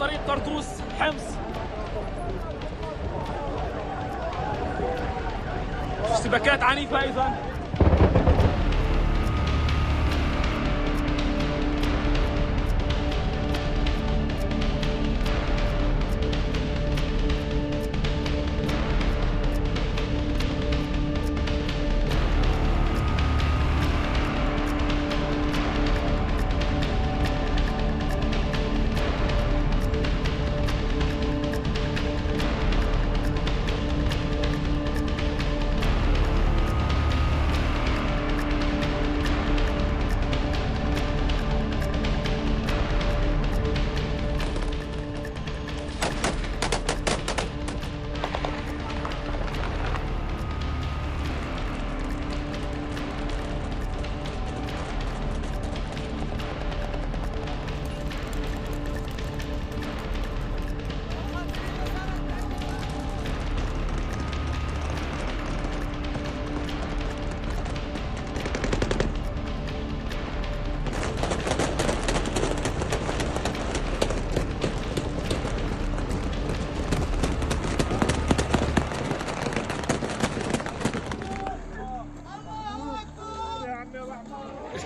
طريق طرطوس حمص. اشتباكات عنيفة أيضا.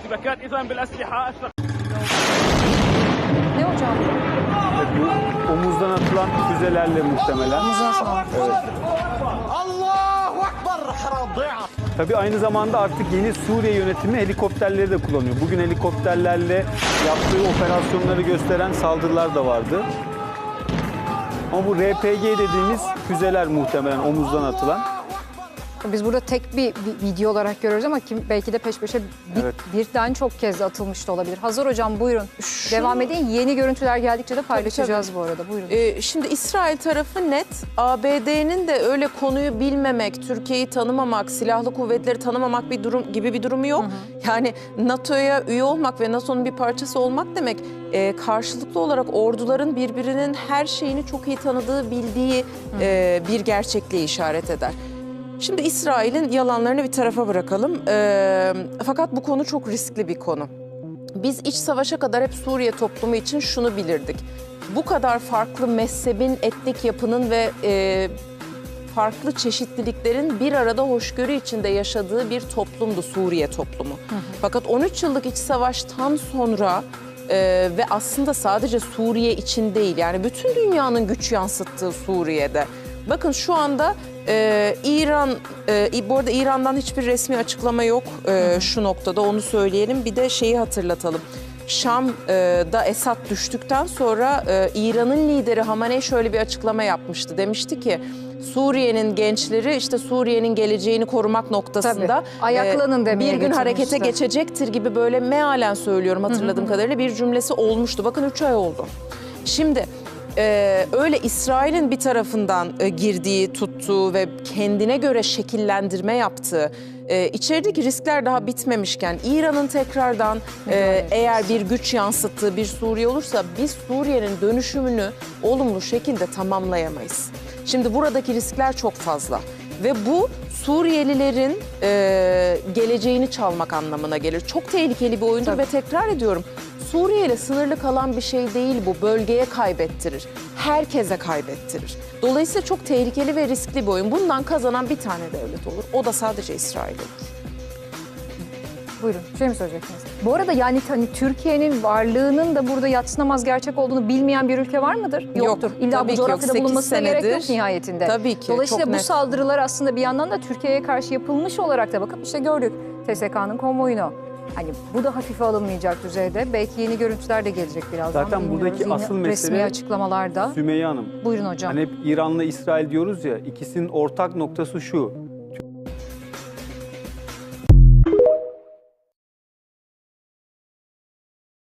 اشتباكات إذا بالأسلحة الثقيلة Ne hocam? Bu omuzdan atılan füzelerle muhtemelen. Evet. Tabii aynı zamanda artık yeni Suriye yönetimi helikopterleri de kullanıyor. Bugün helikopterlerle yaptığı operasyonları gösteren saldırılar da vardı. Ama bu RPG dediğimiz füzeler muhtemelen omuzdan atılan. Biz burada tek bir, video olarak görüyoruz ama kim belki de peş peşe bir, Evet. birden çok kez atılmış da olabilir. Hazır hocam buyurun. Devam edin. Yeni görüntüler geldikçe de paylaşacağız bu arada. Buyurun. Ee, şimdi İsrail tarafı net. ABD'nin de öyle konuyu bilmemek, Türkiye'yi tanımamak, silahlı kuvvetleri tanımamak bir durum gibi bir durumu yok. Yani NATO'ya üye olmak ve NATO'nun bir parçası olmak demek e, karşılıklı olarak orduların birbirinin her şeyini çok iyi tanıdığı, bildiği e, bir gerçekliği işaret eder. Şimdi İsrail'in yalanlarını bir tarafa bırakalım. Ee, fakat bu konu çok riskli bir konu. Biz iç savaşa kadar hep Suriye toplumu için şunu bilirdik. Bu kadar farklı mezhebin, etnik yapının ve e, farklı çeşitliliklerin bir arada hoşgörü içinde yaşadığı bir toplumdu Suriye toplumu. Fakat 13 yıllık iç savaştan sonra e, ve aslında sadece Suriye için değil yani bütün dünyanın güç yansıttığı Suriye'de. Bakın şu anda e, İran, e, bu arada İran'dan hiçbir resmi açıklama yok e, şu noktada onu söyleyelim. Bir de şeyi hatırlatalım. Şam'da Esad düştükten sonra e, İran'ın lideri Hamaney şöyle bir açıklama yapmıştı. Demişti ki Suriye'nin gençleri işte Suriye'nin geleceğini korumak noktasında Tabii, ayaklanın e, demeye bir gün harekete geçecektir gibi böyle mealen söylüyorum hatırladığım kadarıyla bir cümlesi olmuştu. Bakın 3 ay oldu. Şimdi e, öyle İsrail'in bir tarafından e, girdiği, tuttuğu ve kendine göre şekillendirme yaptığı, e, içerideki riskler daha bitmemişken İran'ın tekrardan e, eğer bir güç yansıttığı bir Suriye olursa biz Suriye'nin dönüşümünü olumlu şekilde tamamlayamayız. Şimdi buradaki riskler çok fazla ve bu Suriyelilerin e, geleceğini çalmak anlamına gelir. Çok tehlikeli bir oyundur Tabii. ve tekrar ediyorum Suriye ile sınırlı kalan bir şey değil bu. Bölgeye kaybettirir. Herkese kaybettirir. Dolayısıyla çok tehlikeli ve riskli bir oyun. Bundan kazanan bir tane devlet olur. O da sadece İsrail olur. Buyurun. Şey mi söyleyeceksiniz? Bu arada yani hani Türkiye'nin varlığının da burada yatsınamaz gerçek olduğunu bilmeyen bir ülke var mıdır? Yok, Yoktur. İlla tabii bu yok. coğrafyada bulunmasına gerek yok nihayetinde. Tabii ki, Dolayısıyla bu net. saldırılar aslında bir yandan da Türkiye'ye karşı yapılmış olarak da bakın işte gördük TSK'nın konvoyunu. Hani bu da hafife alınmayacak düzeyde. Belki yeni görüntüler de gelecek birazdan. Zaten bilmiyoruz. buradaki Yeni asıl Resmi mesele- açıklamalarda. Sümeyye Hanım. Buyurun hocam. Hani hep İran'la İsrail diyoruz ya ikisinin ortak noktası şu.